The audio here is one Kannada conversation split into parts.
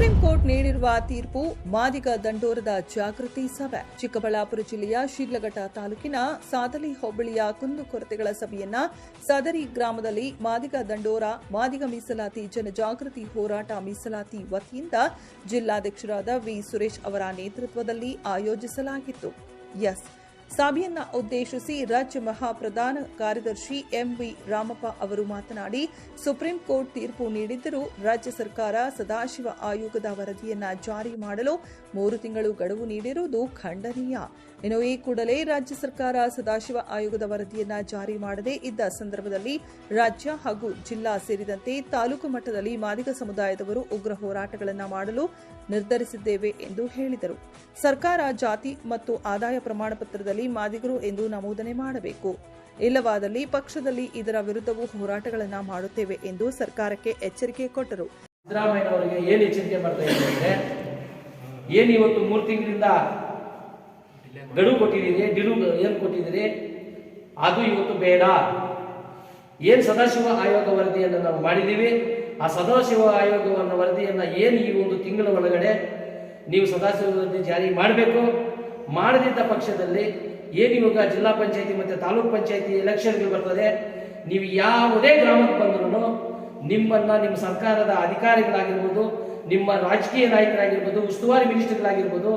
ಸುಪ್ರೀಂ ಕೋರ್ಟ್ ನೀಡಿರುವ ತೀರ್ಪು ಮಾದಿಗ ದಂಡೋರದ ಜಾಗೃತಿ ಸಭೆ. ಚಿಕ್ಕಬಳ್ಳಾಪುರ ಜಿಲ್ಲೆಯ ಶಿಡ್ಲಘಟ್ಟ ತಾಲೂಕಿನ ಸಾದಲಿ ಹೋಬಳಿಯ ಕುಂದುಕೊರತೆಗಳ ಸಭೆಯನ್ನ ಸದರಿ ಗ್ರಾಮದಲ್ಲಿ ಮಾದಿಗ ದಂಡೋರ, ಮಾದಿಗ ಮೀಸಲಾತಿ ಜನಜಾಗೃತಿ ಹೋರಾಟ ಮೀಸಲಾತಿ ವತಿಯಿಂದ ಜಿಲ್ಲಾಧ್ಯಕ್ಷರಾದ ವಿ. ಸುರೇಶ್ ಅವರ ನೇತೃತ್ವದಲ್ಲಿ ಆಯೋಜಿಸಲಾಗಿತ್ತು. ಎಸ್. ಸಭೆಯನ್ನ ಉದ್ದೇಶಿಸಿ ರಾಜ್ಯ ಮಹಾಪ್ರಧಾನ ಕಾರ್ಯದರ್ಶಿ ಎಂವಿ ರಾಮಪ್ಪ ಅವರು ಮಾತನಾಡಿ, ಸುಪ್ರೀಂ ಕೋರ್ಟ್ ತೀರ್ಪು ನೀಡಿದ್ದರೂ ರಾಜ್ಯ ಸರ್ಕಾರ ಸದಾಶಿವ ಆಯೋಗದ ವರದಿಯನ್ನು ಜಾರಿ ಮಾಡಲು ಮೂರು ತಿಂಗಳು ಗಡುವು ನೀಡಿರುವುದು ಖಂಡನೀಯ. ಇನ್ನು ಈ ಕೂಡಲೇ ರಾಜ್ಯ ಸರ್ಕಾರ ಸದಾಶಿವ ಆಯೋಗದ ವರದಿಯನ್ನು ಜಾರಿ ಮಾಡದೇ ಇದ್ದ ಸಂದರ್ಭದಲ್ಲಿ ರಾಜ್ಯ ಹಾಗೂ ಜಿಲ್ಲಾ ಸೇರಿದಂತೆ ತಾಲೂಕು ಮಟ್ಟದಲ್ಲಿ ಮಾದಿಗ ಸಮುದಾಯದವರು ಉಗ್ರ ಹೋರಾಟಗಳನ್ನು ಮಾಡಲು ನಿರ್ಧರಿಸಿದ್ದೇವೆ ಎಂದು ಹೇಳಿದರು. ಸರ್ಕಾರ ಜಾತಿ ಮತ್ತು ಆದಾಯ ಪ್ರಮಾಣ ಪತ್ರದಲ್ಲಿ ಮಾದಿಗರು ಎಂದು ನಮೂದನೆ ಮಾಡಬೇಕು. ಇಲ್ಲವಾದಲ್ಲಿ ಪಕ್ಷದಲ್ಲಿ ಇದರ ವಿರುದ್ಧವೂ ಹೋರಾಟಗಳನ್ನು ಮಾಡುತ್ತೇವೆ ಎಂದು ಸರ್ಕಾರಕ್ಕೆ ಎಚ್ಚರಿಕೆ ಕೊಟ್ಟರು. ಸಿದ್ದರಾಮಯ್ಯನವರಿಗೆ ಏನು ಎಚ್ಚರಿಕೆ ಮಾಡ್ತಾ ಏನು ಇವತ್ತು ಮೂರು ತಿಂಗಳಿಂದ ಗಡುವು ಕೊಟ್ಟಿದ್ದೀರಿ ಡಿಡು ಏನು ಕೊಟ್ಟಿದ್ದೀರಿ, ಅದು ಇವತ್ತು ಬೇಡ. ಏನು ಸದಾಶಿವ ಆಯೋಗ ವರದಿಯನ್ನು ನಾವು ಮಾಡಿದ್ದೀವಿ, ಆ ಸದಾಶಿವ ಆಯೋಗವನ್ನು ವರದಿಯನ್ನು ಏನು ಈ ಒಂದು ತಿಂಗಳ ಒಳಗಡೆ ನೀವು ಸದಾಶಿವ ವರದಿ ಜಾರಿ ಮಾಡಬೇಕು? ಮಾಡದಿದ್ದ ಪಕ್ಷದಲ್ಲಿ ಏನು ಇವಾಗ ಜಿಲ್ಲಾ ಪಂಚಾಯತಿ ಮತ್ತು ತಾಲೂಕ್ ಪಂಚಾಯತಿ ಎಲೆಕ್ಷನ್ಗಳು ಬರ್ತದೆ. ನೀವು ಯಾವುದೇ ಗ್ರಾಮಕ್ಕೆ ಬಂದ್ರೂ ನಿಮ್ಮನ್ನ ನಿಮ್ಮ ಸರ್ಕಾರದ ಅಧಿಕಾರಿಗಳಾಗಿರ್ಬೋದು, ನಿಮ್ಮ ರಾಜಕೀಯ ನಾಯಕರಾಗಿರ್ಬೋದು, ಉಸ್ತುವಾರಿ ಮಿನಿಸ್ಟರ್ಗಳಾಗಿರ್ಬೋದು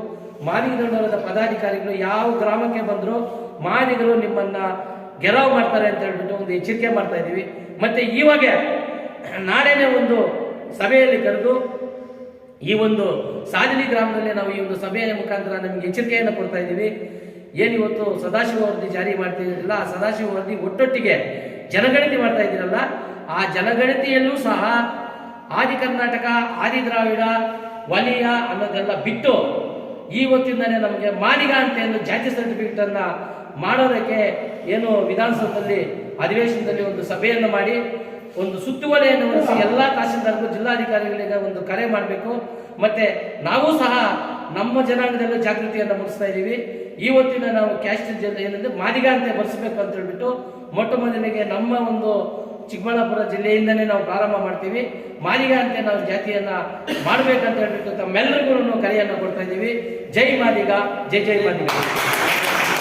ಮಾದಿಗದಂಡರದ ಪದಾಧಿಕಾರಿಗಳು ಯಾವ ಗ್ರಾಮಕ್ಕೆ ಬಂದರೂ ಮಾನಿಗರು ನಿಮ್ಮನ್ನ ಗೆಲವು ಮಾಡ್ತಾರೆ ಅಂತ ಹೇಳ್ಬಿಟ್ಟು ಒಂದು ಎಚ್ಚರಿಕೆ ಮಾಡ್ತಾ ಇದ್ದೀವಿ. ಮತ್ತೆ ಇವಾಗ ನಾಳೆನೇ ಒಂದು ಸಭೆಯಲ್ಲಿ ಕರೆದು ಈ ಒಂದು ಸಾಧನಿ ಗ್ರಾಮದಲ್ಲಿ ನಾವು ಈ ಒಂದು ಸಭೆಯ ಮುಖಾಂತರ ನಮಗೆ ಎಚ್ಚರಿಕೆಯನ್ನು ಕೊಡ್ತಾ ಇದ್ದೀವಿ. ಏನು ಇವತ್ತು ಸದಾಶಿವ ವರದಿ ಜಾರಿ ಮಾಡ್ತಿದ್ದೀರಲ್ಲ ಆ ಸದಾಶಿವ ವರದಿ ಒಟ್ಟೊಟ್ಟಿಗೆ ಜನಗಣತಿ ಮಾಡ್ತಾ ಇದ್ದೀರಲ್ಲ, ಆ ಜನಗಣತಿಯಲ್ಲೂ ಸಹ ಆದಿ ಕರ್ನಾಟಕ, ಆದಿ ದ್ರಾವಿಡ, ವಲಯ ಅನ್ನೋದೆಲ್ಲ ಬಿಟ್ಟು ಇವತ್ತಿಂದಲೇ ನಮಗೆ ಮಾದಿಗ ಅಂತ ಏನು ಜಾತಿ ಸರ್ಟಿಫಿಕೇಟ್ ಅನ್ನ ಮಾಡೋದಕ್ಕೆ ಏನು ವಿಧಾನಸೌಧದಲ್ಲಿ, ಅಧಿವೇಶನದಲ್ಲಿ ಒಂದು ಸಭೆಯನ್ನು ಮಾಡಿ, ಒಂದು ಸುತ್ತುವಳಿಯನ್ನು ವಹಿಸಿ ಎಲ್ಲ ತಹಸೀಲ್ದಾರ್ಗೂ ಜಿಲ್ಲಾಧಿಕಾರಿಗಳಿಗೆ ಒಂದು ಕರೆ ಮಾಡಬೇಕು. ಮತ್ತೆ ನಾವು ಸಹ ನಮ್ಮ ಜನಾಂಗದಲ್ಲೂ ಜಾಗೃತಿಯನ್ನು ಮೂಡಿಸ್ತಾ ಇದ್ದೀವಿ. ಇವತ್ತಿನ ನಾವು ಕ್ಯಾಸ್ಟ್ ಜನ ಏನಂದ್ರೆ ಮಾದಿಗ ಅಂತ ಬರ್ಸ್ಬೇಕು ಅಂತ ಹೇಳ್ಬಿಟ್ಟು ಮೊಟ್ಟ ಮೊದಲಿಗೆ ನಮ್ಮ ಒಂದು ಚಿಕ್ಕಬಳ್ಳಾಪುರ ಜಿಲ್ಲೆಯಿಂದನೇ ನಾವು ಪ್ರಾರಂಭ ಮಾಡ್ತೀವಿ. ಮಾದಿಗ ಅಂತ ನಾವು ಜಾತಿಯನ್ನ ಮಾಡ್ಬೇಕಂತ ಹೇಳ್ಬಿಟ್ಟು ತಮ್ಮೆಲ್ಲರಿಗೂ ಕರೆಯನ್ನು ಕೊಡ್ತಾ ಇದ್ದೀವಿ. ಜೈ ಮಾದಿಗ, ಜೈ ಜೈ ಮಾದಿಗ.